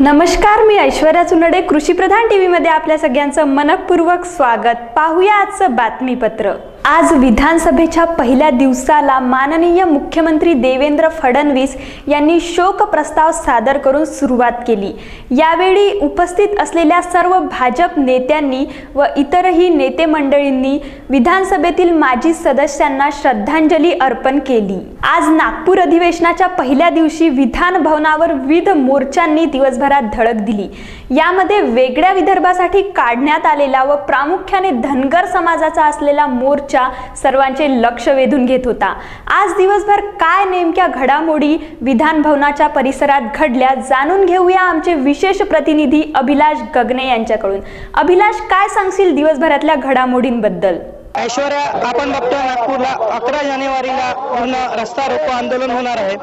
नमस्कार मी ऐश्वर्या चुनडे कृषीप्रधान टी व्हीमध्ये आपल्या सगळ्यांचं मनपूर्वक स्वागत. पाहूया आजचं बातमीपत्र. आज विधानसभेच्या पहिल्या दिवसाला माननीय मुख्यमंत्री देवेंद्र फडणवीस यांनी शोक प्रस्ताव सादर करून सुरुवात केली. यावेळी उपस्थित असलेल्या सर्व भाजप नेत्यांनी व इतरही नेते मंडळींनी विधानसभेतील माजी सदस्यांना श्रद्धांजली अर्पण केली. आज नागपूर अधिवेशनाच्या पहिल्या दिवशी विधान भवनावर विविध मोर्चांनी दिवसभरात धडक दिली. यामध्ये वेगळ्या विदर्भासाठी काढण्यात आलेला व प्रामुख्याने धनगर समाजाचा असलेला मोर्चा सर्वांचे लक्ष वेधून घेत होता. आज दिवसभर काय नेमक्या घडामोडी विधान भवनाच्या परिसरात घडल्या जाणून घेऊया आमचे विशेष प्रतिनिधी अभिलाष गगने यांच्याकडून. अभिलाष काय सांगशील दिवसभरातल्या घडामोडींबद्दल? ऐश्वर्या आपण बघतोय नागपूरला अकरा जानेवारीला पूर्ण रस्ता रोको आंदोलन होणार आहे.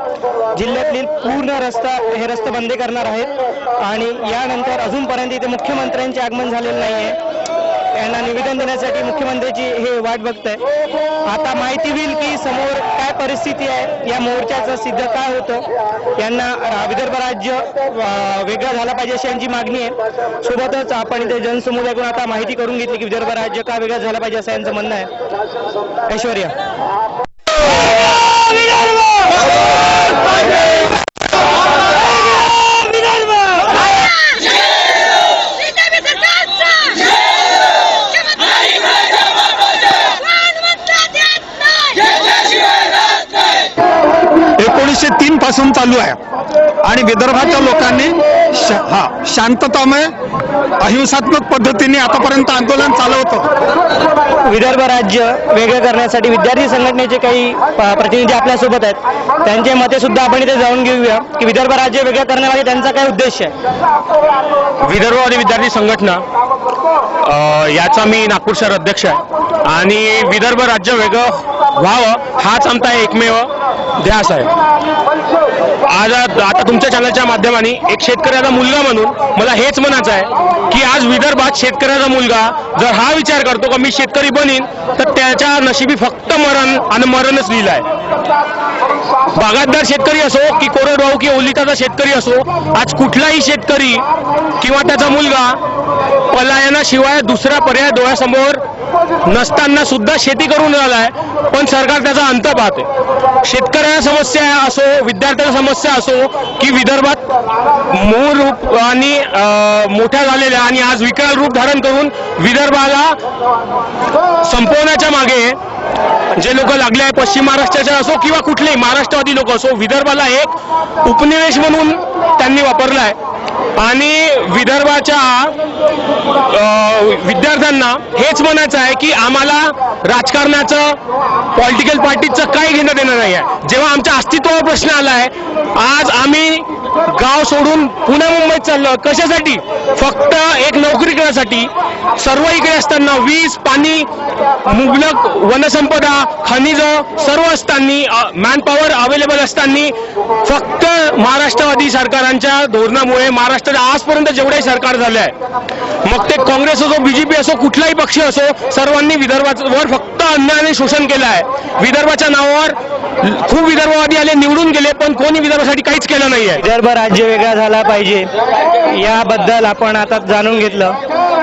जिल्ह्यातील पूर्ण रस्ता हे रस्ते बंद करणार आहेत. आणि यानंतर अजूनपर्यंत इथे मुख्यमंत्र्यांचे आगमन झालेलं नाही आहे यांना निवेदन देण्यासाठी मुख्यमंत्र्याची हे वाट बघत आहे आता माहिती होईल की समोर काय परिस्थिती आहे या मोर्चाचं सिद्ध काय होतं यांना विदर्भ राज्य वेगळं झालं पाहिजे अशी यांची मागणी आहे. सोबतच आपण इथे जनसमुदायाकडून आता माहिती करून घेतली की विदर्भ राज्य का वेगळं झालं पाहिजे असं यांचं म्हणणं आहे. ऐश्वर्या बीजेपी सरकारचा मुख्यमंत्री मानवता देत नाही एकोणीसशे तीन पासून चालू आहे. आणि विदर्भाच्या लोकांनी श- हा शांततामय अहिंसात्मक पद्धतीने आतापर्यंत आंदोलन चालवतं. विदर्भ राज्य वेगळं करण्यासाठी विद्यार्थी संघटनेचे काही प्रतिनिधी आपल्यासोबत आहेत. त्यांचे मते सुद्धा आपण इथे जाणून घेऊया की विदर्भ राज्य वेगळं करण्यामागे त्यांचा काय उद्देश आहे? विदर्भवादी विद्यार्थी संघटना याचा मी नागपूर शहर अध्यक्ष आहे. आणि विदर्भ राज्य वेगळं व्हावं हाच आमचा एकमेव ध्यास आहे. आज आता तुमच्या चॅनलच्या माध्यमाने एक शेतकऱ्याचा मुलगा म्हणून मला हेच म्हणायचं आहे की आज विदर्भात शेतकऱ्याचा मुलगा जर हा विचार करतो का मी शेतकरी बनीन तर त्याच्या नशिबी फक्त मरण आणि मरणच लिहिलं आहे बागायतदार शेतकरी असो की कोरडवाहू की ओलिताचा शेतकरी असो आज कुठलाही शेतकरी किंवा त्याचा मुलगा पलायनाशिवाय दुसरा पर्याय डोळ्यासमोर नसताना सुद्धा शेती करून राहिलाय पण सरकार त्याचा अंत पाहते. शेतकऱ्यांना समस्या असो विद्यार्थ्यांना समस्या असो की विदर्भात मूळ रूप आणि मोठ्या झालेल्या आणि आज विकराल रूप धारण करून विदर्भाला संपवण्याच्या मागे जे लोक लागले आहे पश्चिम महाराष्ट्राचे असो किंवा कुठलेही महाराष्ट्रवादी लोक असो विदर्भाला एक उपनिवेश म्हणून त्यांनी वापरला आहे. आणि विदर्भाच्या विद्यार्थ्यांना हेच म्हणायचं आहे की आम्हाला राजकारणाचं पॉलिटिकल पार्टीचं काही घेणं देणं नाही आहे. जेव्हा आमच्या अस्तित्वावर प्रश्न आला आहे आज आम्ही गाव सोडून पुणे मुंबईत चाललो कशासाठी? फक्त एक नोकरी करण्यासाठी. सर्व इकडे असताना वीज पाणी मुबलक वनसंपदा खनिज सर्व असताना मॅनपॉवर अवेलेबल असताना फक्त महाराष्ट्रवादी सरकारांच्या धोरणामुळे महाराष्ट्रात आजपर्यंत जेवढे सरकार झाले आहे मग ते काँग्रेस असो बीजेपी असो कुठलाही पक्ष असो सर्वांनी विदर्भावर फक्त अन्याय शोषण केलं आहे विदर्भाच्या नावावर खूप विदर्भवादी आले निवडून गेले पण कोणी विदर्भासाठी काहीच केलं नाहीये. विदर्भ राज्य वेगळा झाला पाहिजे. याबद्दल आपण आता जाणून घेतलं.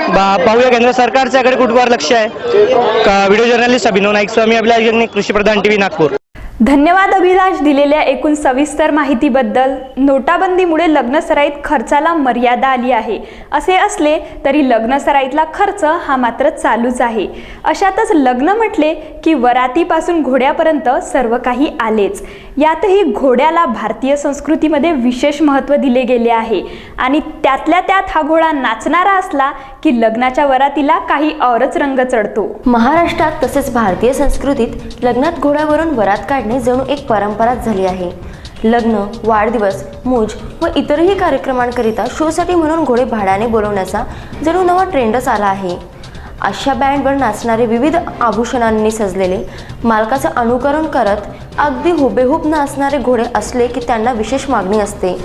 बा- पाहूया केंद्र सरकारच्याकडे कुठवर लक्ष आहे. का व्हिडिओ जर्नलिस्ट अभिनव नाईक स्वामी आपल्या जगनिक कृषी प्रधान टीव्ही नागपूर. धन्यवाद अभिलाष दिलेल्या एकूण सविस्तर माहितीबद्दल. नोटाबंदीमुळे लग्नसराईत खर्चाला मर्यादा आली आहे. असे असले तरी लग्नसराईतला खर्च हा मात्र चालूच आहे. अशातच लग्न म्हटले की वरातीपासून घोड्यापर्यंत सर्व काही आलेच. यातही घोड्याला भारतीय संस्कृतीमध्ये विशेष महत्त्व दिले गेले आहे. आणि त्यातल्या त्यात हा घोडा नाचणारा असला की लग्नाच्या वरातीला काही औरच रंग चढतो. महाराष्ट्रात तसेच भारतीय संस्कृतीत लग्नात घोड्यावरून वरात काढणे जणू एक परंपराच झाली आहे. लग्न वाढदिवस मूज व इतरही कार्यक्रमांकरिता शोसाठी म्हणून घोडे भाड्याने बोलवण्याचा जणू नवा ट्रेंडच आला आहे. अशा बँडवर नाचणारे विविध आभूषणांनी सजलेले मालकाचं अनुकरण करत अगदी हुबेहूब नाचणारे घोडे असले की त्यांना विशेष मागणी असते.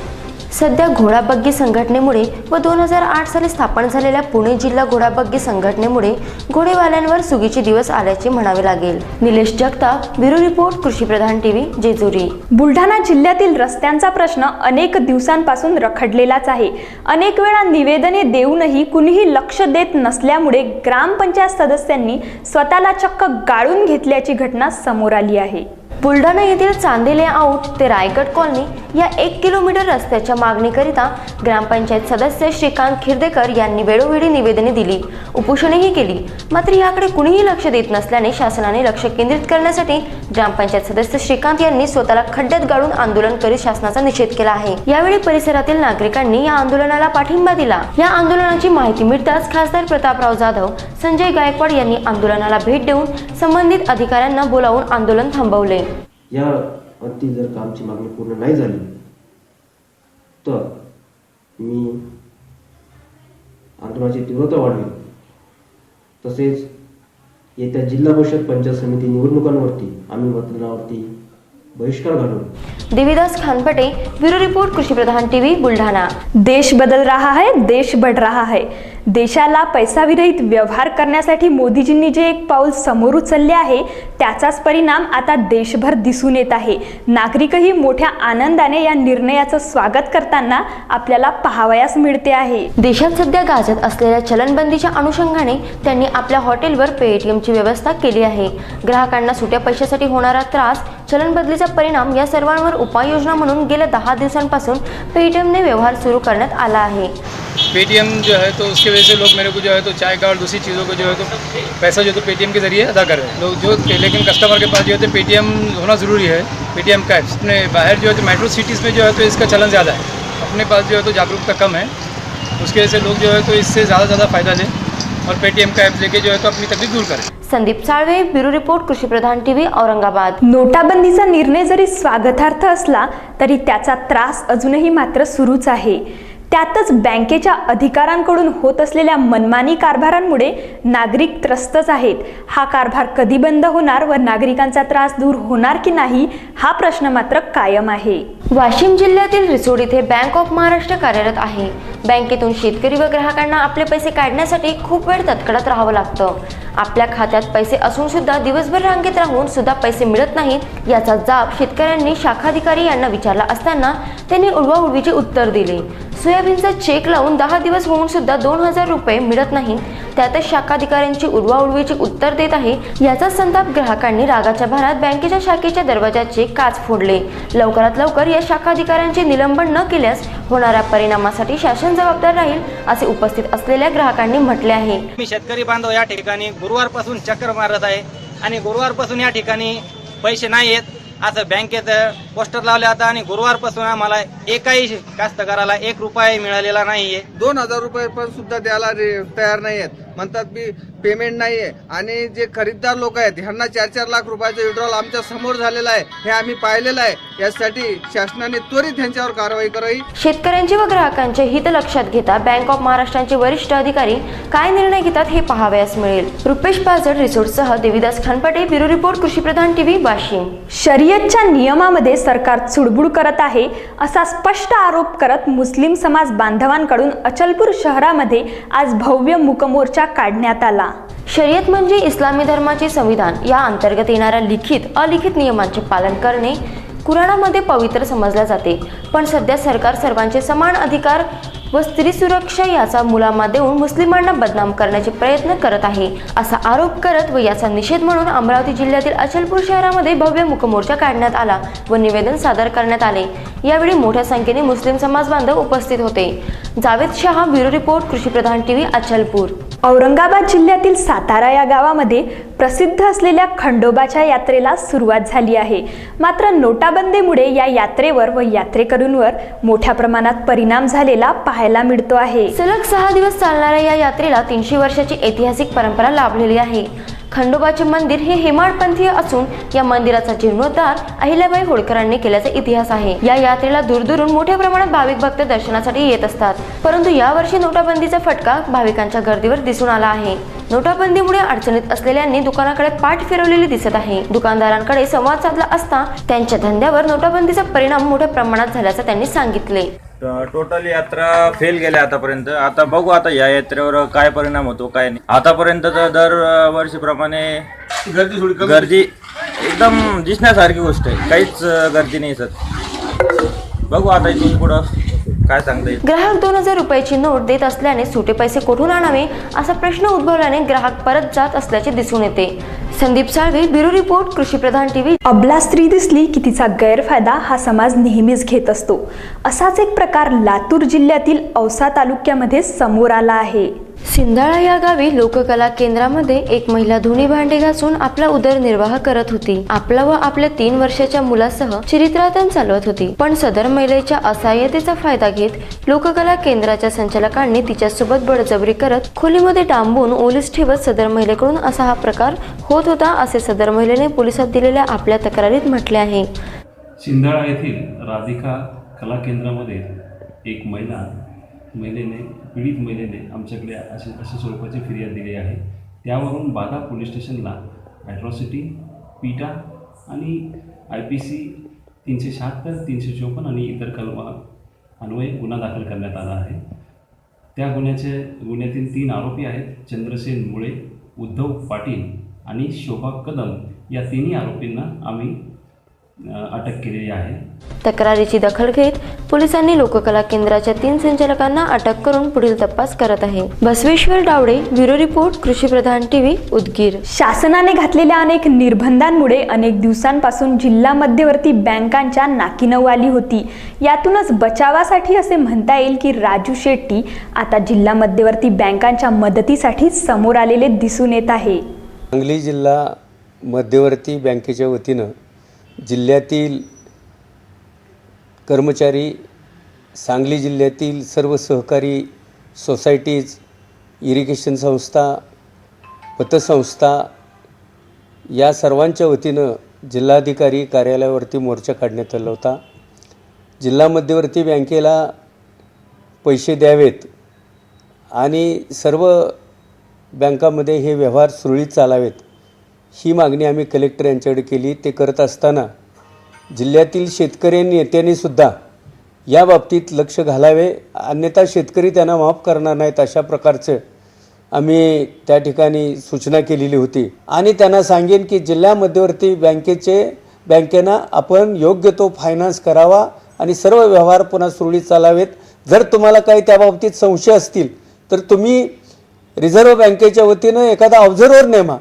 सध्या घोडाबग्गी संघटनेमुळे व दोन हजार आठ साली स्थापन झालेल्या पुणे जिल्हा घोडाबग्गी संघटनेमुळे घोडेवाल्यांवर सुगीचे दिवस आल्याचे म्हणावे लागेल. Nilesh Jagtap bureau report Krushipradhan TV Jejuri. Buldhana जिल्ह्यातील रस्त्यांचा प्रश्न अनेक दिवसांपासून रखडलेलाच आहे. अनेक वेळा निवेदने देऊनही कुणीही लक्ष देत नसल्यामुळे ग्रामपंचायत सदस्यांनी स्वतःला चक्क गाळून घेतल्याची घटना समोर आली आहे. बुलढाणा येथील चांदेले आऊट ते रायगड कॉलनी या एक किलोमीटर रस्त्याच्या मागणीकरिता ग्रामपंचायत सदस्य श्रीकांत खिर्देकर यांनी वेळोवेळी निवेदने दिली. उपोषणेही केली. मात्र याकडे कुणीही लक्ष देत नसल्याने शासनाने लक्ष केंद्रित करण्यासाठी ग्रामपंचायत सदस्य श्रीकांत यांनी स्वतःला खड्ड्यात गाळून आंदोलन करीत शासनाचा निषेध केला आहे. यावेळी परिसरातील नागरिकांनी या आंदोलनाला पाठिंबा दिला. या आंदोलनाची माहिती मिळताच खासदार प्रतापराव जाधव संजय गायकवाड यांनी आंदोलनाला भेट देऊन संबंधित अधिकाऱ्यांना बोलावून आंदोलन थांबवले. या अंती जर का आमची मागणी पूर्ण नाही झाली तर मी आंदोलनाची तीव्रता वाढवेल तसेच येत्या जिल्हा परिषद पंचायत समिती निवडणुकांवरती आम्ही मतदानावरती बहिष्कार घालू Devidas Khanpate bureau report Krushipradhan TV Buldhana. देश बदल रहा है देश बढ़ रहा है. देशाला पैसाविरहित व्यवहार करण्यासाठी मोदीजींनी जे एक पाऊल समोर उचलले आहे त्याचाच परिणाम आता देशभर दिसून येत आहे. नागरिकही मोठ्या आनंदाने या निर्णयाचं स्वागत करताना आपल्याला पाहावयास मिळते आहे. देशात सध्या गाजत असलेल्या चलनबंदीच्या अनुषंगाने त्यांनी आपल्या हॉटेलवर पेटीएमची व्यवस्था केली आहे. ग्राहकांना सुट्या पैशासाठी होणारा त्रास चलनबदलीचा परिणाम या सर्वांवर उपाययोजना म्हणून गेल्या दहा दिवसांपासून पेटीएमने व्यवहार सुरू करण्यात आला आहे. पेटीएम जो है तो उसकी वजह से लोग मेरे को जो है तो चाय का और दूसरी चीज़ों को जो है तो पैसा जो है तो पेटीएम के ज़रिए अदा कर रहे हैं लोग जो लेकिन कस्टमर के पास जो है तो पेटीएम होना ज़रूरी है पेटीएम का ऐप अपने बाहर जो है तो मेट्रो सिटीज़ में जो है तो इसका चलन ज़्यादा है अपने पास जो है तो जागरूकता कम है उसकी वजह से लोग जो है तो इससे ज़्यादा ज़्यादा फ़ायदा लें और पेटीएम का ऐप लेके जो है तो अपनी तकलीफ दूर करें Sandeep Salve bureau report Krushipradhan TV Aurangabad नोटाबंदीचा निर्णय जरी स्वागतार्थ असला तरी त्याचा त्रास अजूनही मात्र सुरूच आहे त्यातच बँकेच्या अधिकाऱ्यांकडून होत असलेल्या मनमानी कारभारांमुळे नागरिक त्रस्तच आहेत. हा कारभार कधी बंद होणार व नागरिकांचा त्रास दूर होणार की नाही हा प्रश्न मात्र कायम आहे. वाशिम जिल्ह्यातील रिसोड इथे बँक ऑफ महाराष्ट्र कार्यरत आहे. बँकेतून शेतकरी व ग्राहकांना आपले पैसे काढण्यासाठी खूप वेळ तत्कडत राहावं लागतं. आपल्या खात्यात पैसे असून सुद्धा दिवसभर रांगेत राहून सुद्धा पैसे मिळत नाहीत याचा जाब शेतकऱ्यांनी शाखाधिकारी यांना विचारला असताना त्यांनी उडवाउडवीचे उत्तर दिले. सोयाबीनचा चेक लावून दहा दिवस होऊन सुद्धा दोन हजार रुपये मिळत नाहीत. त्यातच शाखाधिकाऱ्यांची उडवाउडवीचे उत्तर देत आहे याचा संताप ग्राहकांनी रागाच्या भरात बँकेच्या शाखेच्या दरवाजाचे काच फोडले. लवकरात लवकर या शाखाधिकाऱ्यांचे निलंबन न केल्यास होणाऱ्या परिणामासाठी शासन जबाबदार राहील असे उपस्थित असलेल्या ग्राहकांनी म्हटले आहे. मी शेतकरी बांधव या ठिकाणी गुरुवारपासून चक्कर मारत आहे आणि गुरुवारपासून या ठिकाणी पैसे नाही येत असं बँकेत पोस्टर लावले आता आणि गुरुवारपासून आम्हाला एकाही कास्तकाराला एक रुपया मिळालेला नाहीये. दोन हजार रुपये पण सुद्धा द्यायला रे- तयार नाही आहेत म्हणतात की पेमेंट नाहीये. आणि जे खरीददार लोक आहेत ह्यांना चार चार लाख रुपयाचं विड्रॉल आमच्यासमोर झालेला आहे हे आम्ही पाहिलेलं आहे. यासाठी शासनाने त्वरित ह्यांच्यावर कारवाई करावी. शेतकऱ्यांचे व ग्राहकांचे हित लक्षात घेता बँक ऑफ महाराष्ट्राचे वरिष्ठ अधिकारी काय निर्णय घेतात हे पाहावयास मिळेल. Rupesh Pazad रिसोर्टसह Devidas Khanpate bureau report Krushipradhan TV Washim. शर्यतच्या नियमामध्ये सरकार चुडबुड करत आहे असा स्पष्ट आरोप करत मुस्लिम समाज बांधवांकडून अचलपूर शहरामध्ये आज भव्य मुकमोर्चा काढण्यात आला. शर्यत म्हणजे इस्लामी धर्माचे संविधान. या अंतर्गत येणाऱ्या लिखित अलिखित नियमांचे पालन करणे कुराणामध्ये पवित्र समजल्या जाते. पण सध्या सरकार सर्वांचे समान अधिकार व स्त्री सुरक्षा याचा मुलामा देऊन मुस्लिमांना बदनाम करण्याचे प्रयत्न करत आहे असा आरोप करत व याचा निषेध म्हणून अमरावती जिल्ह्यातील अचलपूर शहरामध्ये भव्य मुकमोर्चा काढण्यात आला व निवेदन सादर करण्यात आले. यावेळी मोठ्या संख्येने मुस्लिम समाज बांधव उपस्थित होते. Javed Shah bureau report Krushipradhan TV Achalpur. Aurangabad जिल्ह्यातील सातारा या गावामध्ये प्रसिद्ध असलेल्या खंडोबाच्या यात्रेला सुरुवात झाली आहे. मात्र नोटाबंदीमुळे या यात्रेवर व यात्रेकरूंवर मोठ्या प्रमाणात परिणाम झालेला पाहायला मिळतो आहे. सलग सहा दिवस चालणाऱ्या या यात्रेला तीनशे वर्षाची ऐतिहासिक परंपरा लाभलेली आहे. खंडोबाचे मंदिर हे हेमाडपंथीय असून या मंदिराचा जीर्णोद्धार अहिल्याबाई होळकरांनी केल्याचा इतिहास आहे. या यात्रेला दूरदूरून मोठ्या प्रमाणात भाविक भक्त दर्शनासाठी येत असतात. परंतु यावर्षी नोटाबंदीचा फटका भाविकांच्या गर्दीवर दिसून आला आहे. नोटाबंदीमुळे अडचणीत असलेल्यांनी दुकानाकडे पाठ फिरवलेली दिसत आहे. दुकानदारांकडे संवाद साधला असता त्यांच्या धंद्यावर नोटाबंदीचा परिणाम मोठ्या प्रमाणात झाल्याचं त्यांनी सांगितले. टोटल यात्रा फेल गेल्या आतापर्यंत. आता बघू आता या यात्रेवर काय परिणाम होतो काय नाही. आतापर्यंत तर दर वर्षीप्रमाणे गर्दी एकदम दिसण्यासारखी गोष्ट आहे. काहीच गर्दी नाही सर. बघू आता इथून पुढं. काय सांगता येईल? ग्राहक दोन हजार रुपयाची नोट देत असल्याने सुटे पैसे कुठून आणावे? असा प्रश्न उद्भवल्याने ग्राहक परत जात असल्याचे दिसून येते. Sandeep Salve bureau report Krushipradhan TV. अबला स्त्री दिसली की तिचा गैरफायदा हा समाज नेहमीच घेत असतो. असाच एक प्रकार लातूर जिल्ह्यातील औसा तालुक्यामध्ये समोर आला आहे. सिंधाळा या गावी लोककला केंद्रामध्ये एक महिला धुणी भांडे घासून आपला उदरनिर्वाह करत होती. आपला व आपल्या तीन वर्षाच्या मुलासह चिरित्रातन चालवत होती. पण सदर महिलेच्या असहाय्यतेचा फायदा घेत लोककला केंद्राच्या संचालकांनी तिच्यासोबत बळजबरी करत खोलीमध्ये डांबून ओलीस ठेवत सदर महिलेकडून असा हा प्रकार होत होता असे सदर महिलेने पोलिसात दिलेल्या आपल्या तक्रारीत म्हटले आहे. सिंधाळा येथील राधिका कला केंद्रामध्ये एक महिला महिलेने पीडित महिलेने आमच्याकडे असे अशा स्वरूपाची फिर्याद दिली आहे. त्यावरून बाधा पोलीस स्टेशनला ॲट्रॉसिटी पीटा आणि आय पी सी तीनशे शहात्तर तीनशे चोपन्न आणि इतर कलमा अन्वये गुन्हा दाखल करण्यात आला आहे. त्या गुन्ह्याचे गुन्ह्यातील तीन आरोपी आहेत चंद्रसेन मुळे उद्धव पाटील आणि शोभा कदम या तिन्ही आरोपींना आम्ही अटक केलेली आहे. तक्रारीची दखल घेत पोलिसांनी लोककला केंद्राच्या तीन संचालकांना अटक करून पुढील तपास करत आहे. Basaveshwar Dawde bureau report Krushipradhan TV Udgir. शासनाने घातलेल्या अनेक निर्बंधांमुळे अनेक दिवसांपासून जिल्हा मध्यवर्ती बँकांच्या नाकीनऊ आली होती. यातूनच बचावासाठी असे म्हणता येईल की राजू शेट्टी आता जिल्हा मध्यवर्ती बँकांच्या मदतीसाठी समोर आलेले दिसून येत आहे. सांगली जिल्हा मध्यवर्ती बँकेच्या वतीनं जिल्ह्यातील कर्मचारी सांगली जिल्ह्यातील सर्व सहकारी सोसायटीज इरिगेशन संस्था पतसंस्था या सर्वांच्या वतीनं जिल्हाधिकारी कार्यालयावरती मोर्चा काढण्यात आला होता. जिल्हा मध्यवर्ती बँकेला पैसे द्यावेत आणि सर्व बँकामध्ये हे व्यवहार सुरळीत चालावेत. ही मागणी आम्ही कलेक्टर यांच्याकडे केली. ते करत असताना जिल्ह्यातील शेतकरी नेत्यांनी सुद्धा या बाबतीत लक्ष घालावे. अन्यथा शेतकरी त्यांना माफ करणार नाहीत अशा प्रकारचं आम्ही त्या ठिकाणी सूचना केलेली होती. आणि त्यांना सांगेन की जिल्हा मध्यवर्ती बँकेचे बँकेनं आपण योग्य तो फायनान्स करावा आणि सर्व व्यवहार पुन्हा सुरळीत चालावेत. जर तुम्हाला काही त्या बाबतीत संशय असतील तर तुम्ही रिझर्व्ह बँकेच्या वतीनं एखादा ऑब्झर्वर नेमा.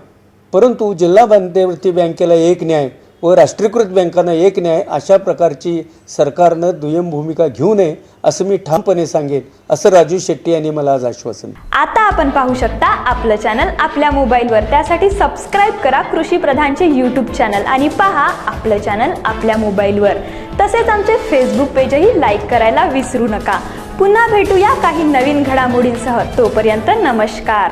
परंतु जिल्हा मध्यवर्ती बँकेला एक न्याय व राष्ट्रीयकृत बँकांना एक न्याय अशा प्रकारची सरकारनं दुय्यम भूमिका घेऊ नये असं मी ठामपणे सांगेन असं राजू शेट्टी यांनी मला आज आश्वासन आता आपण पाहू शकता आपलं चॅनल आपल्या मोबाईलवर. त्यासाठी सबस्क्राईब करा कृषी प्रधानचे यूट्यूब चॅनल आणि पहा आपलं चॅनल आपल्या मोबाईलवर. तसेच आमचे फेसबुक पेजही लाईक करायला विसरू नका. पुन्हा भेटूया काही नवीन घडामोडींसह. तोपर्यंत नमस्कार.